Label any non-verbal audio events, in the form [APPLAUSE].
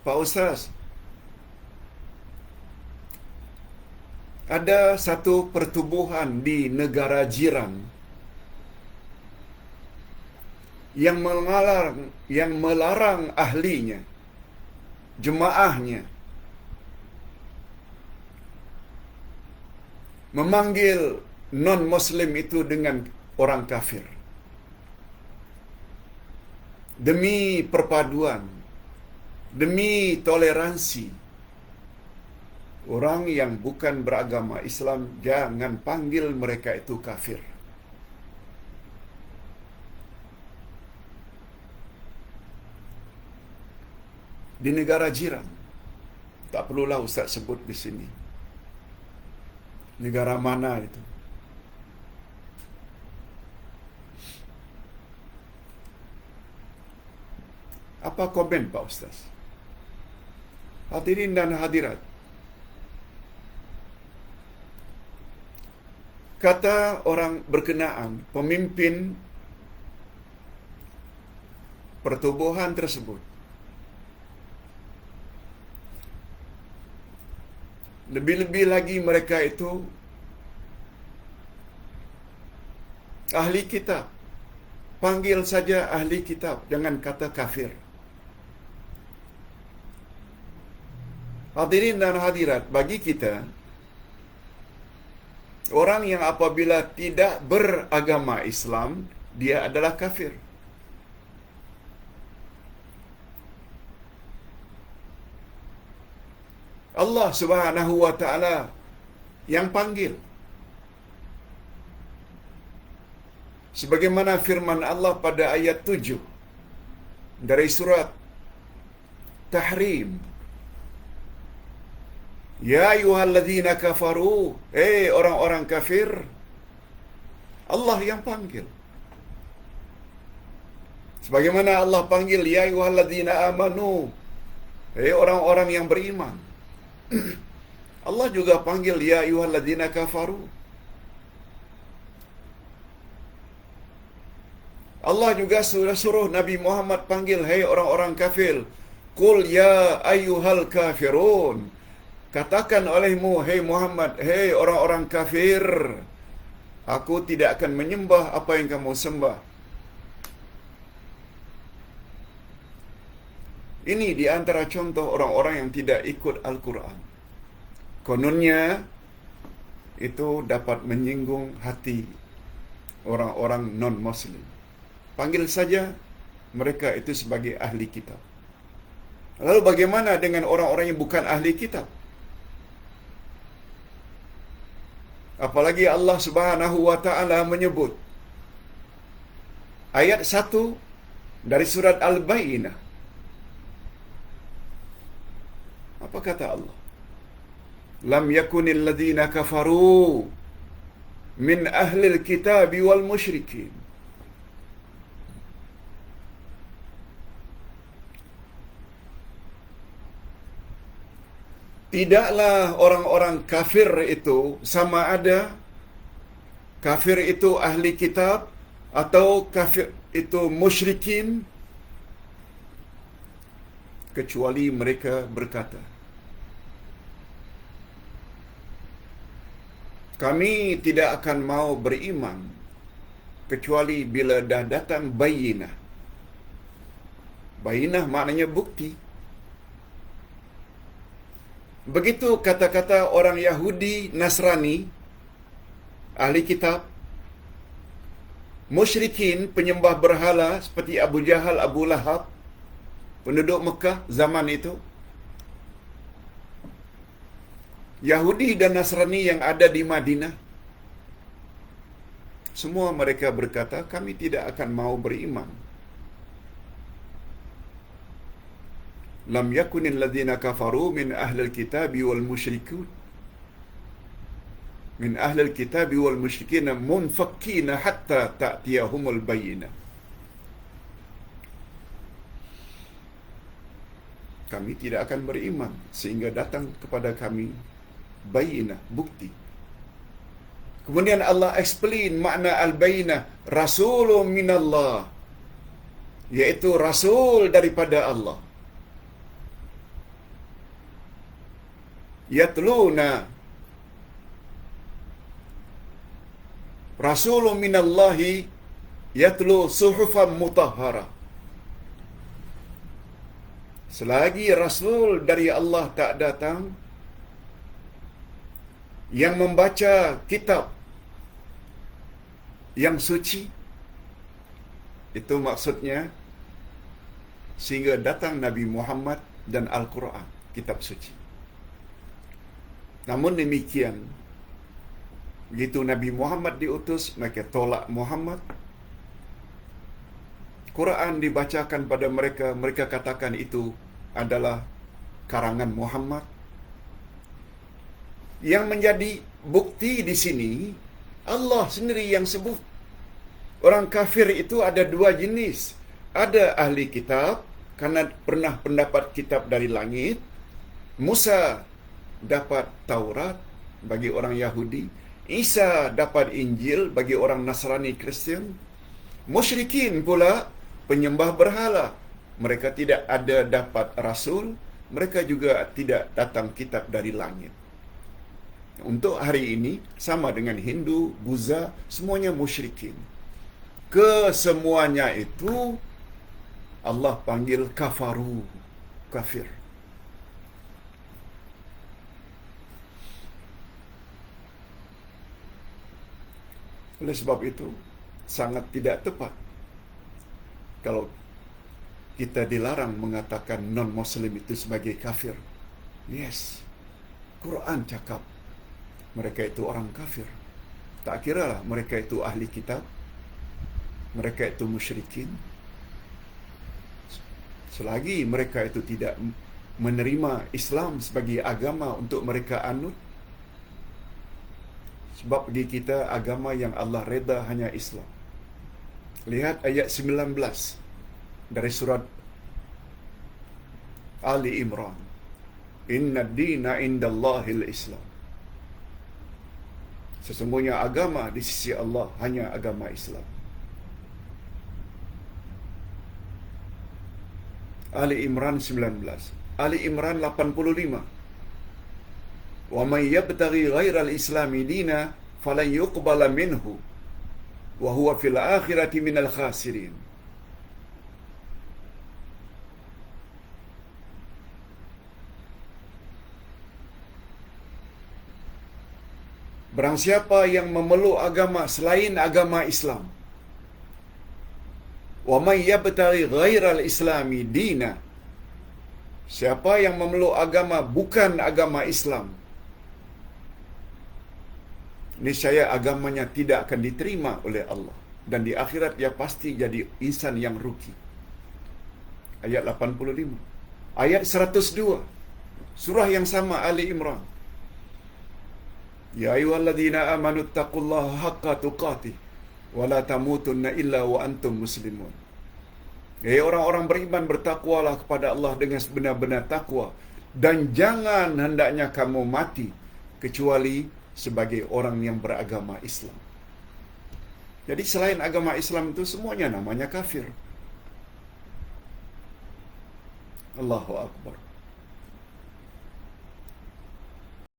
Pak Ustaz, ada satu pertubuhan di negara jiran yang melarang yang melarang ahlinya jemaahnya memanggil non muslim itu dengan orang kafir. Demi perpaduan demi toleransi orang yang bukan beragama Islam jangan panggil mereka itu kafir di negara jiran. Tak perlulah Ustaz sebut di sini. Negara mana itu? Apa komen Pak Ustaz? Hadirin dan hadirat. Kata orang berkenaan, pemimpin pertubuhan tersebut Lebih-lebih lagi mereka itu ahli kitab. Panggil saja ahli kitab, jangan kata kafir. Hadirin dan hadirat, bagi kita orang yang apabila tidak beragama Islam, dia adalah kafir. Allah Subhanahu wa taala yang panggil. Sebagaimana firman Allah pada ayat 7 dari surat Tahrim. Ya ayyuhalladzina kafaru, eh orang-orang kafir, Allah yang panggil. Sebagaimana Allah panggil ya ayyuhalladzina amanu, eh orang-orang yang beriman. [CLEARS THROAT] Allah juga panggil ya ayyuhalladzina kafaru. Allah juga sudah suruh Nabi Muhammad panggil hey, orang-orang kafir. Qul ya ayyuhal kafirun. Katakan olehmu hey Muhammad, hey, orang-orang kafir. Aku tidak akan menyembah apa yang kamu sembah. Ini di antara contoh orang-orang yang tidak ikut Al-Quran. Kononnya itu dapat menyinggung hati orang-orang non-Muslim. Panggil saja mereka itu sebagai ahli kitab. Lalu bagaimana dengan orang-orang yang bukan ahli kitab? Apalagi Allah Subhanahu wa taala menyebut ayat 1 dari surat Al-Baqarah Apa kata Allah? Lam yakunil ladhina kafaru min ahlil kitab wal musyrikin. Tidaklah orang-orang kafir itu sama ada kafir itu ahli kitab atau kafir itu musyrikin kecuali mereka berkata kami tidak akan mau beriman kecuali bila dah datang bayinah. Bayinah maknanya bukti begitu kata-kata orang Yahudi Nasrani ahli kitab musyrikin penyembah berhala seperti Abu Jahal Abu Lahab penduduk Mekah zaman itu Yahudi dan Nasrani yang ada di Madinah semua mereka berkata kami tidak akan mau beriman lam yakunil ladzina kafaru min ahlil kitab wal musyrikun min ahlil kitab wal musyrikin munfakkin hatta ta'tiyahumul bayyinah kami tidak akan beriman sehingga datang kepada kami bayinah bukti. Kemudian Allah explain makna al-bayinah rasulun minallah, Allah, yaitu rasul daripada Allah yatluna rasulun minallahi yatlu suhufan mutahhara selagi rasul dari Allah tak datang yang membaca kitab yang suci itu maksudnya sehingga datang Nabi Muhammad dan Al-Quran, kitab suci. Namun demikian, begitu Nabi Muhammad diutus, mereka tolak Muhammad. Quran dibacakan pada mereka, mereka katakan itu adalah karangan Muhammad. Yang menjadi bukti di sini, Allah sendiri yang sebut. Orang kafir itu ada dua jenis. Ada ahli kitab, karena pernah pendapat kitab dari langit. Musa dapat Taurat bagi orang Yahudi. Isa dapat Injil bagi orang Nasrani Kristian. Musyrikin pula penyembah berhala. Mereka tidak ada dapat rasul. Mereka juga tidak datang kitab dari langit. Untuk hari ini, sama dengan Hindu, Buddha, semuanya musyrikin. Kesemuanya itu Allah panggil kafaru, kafir. Oleh sebab itu, sangat tidak tepat kalau kita dilarang mengatakan non-Muslim itu sebagai kafir. Yes, Quran cakap mereka itu orang kafir. Tak kira lah mereka itu ahli kitab, mereka itu musyrikin. Selagi mereka itu tidak menerima Islam sebagai agama untuk mereka anut, sebab bagi kita agama yang Allah reda hanya Islam. Lihat ayat 19 dari surat Ali Imran. Inna dina indallahil Islam. Sesungguhnya agama di sisi Allah hanya agama Islam. Ali Imran 19. Ali Imran 85. Wa may yabtaghi ghairal islami dina falan yuqbala minhu wa huwa fil akhirati minal khasirin. Barang siapa yang memeluk agama selain agama Islam. Wa may yabtaghi ghairal islami dina. Siapa yang memeluk agama bukan agama Islam. Niscaya agamanya tidak akan diterima oleh Allah. Dan di akhirat dia pasti jadi insan yang rugi. Ayat 85. Ayat 102. Surah yang sama Ali Imran. Ya ayyuhalladzina amanu taqullaha haqqa tuqatih wa la tamutunna illa wa antum muslimun. Hei orang-orang beriman bertakwalah kepada Allah dengan sebenar-benar takwa dan jangan hendaknya kamu mati kecuali sebagai orang yang beragama Islam. Jadi selain agama Islam itu semuanya namanya kafir. Allahu akbar.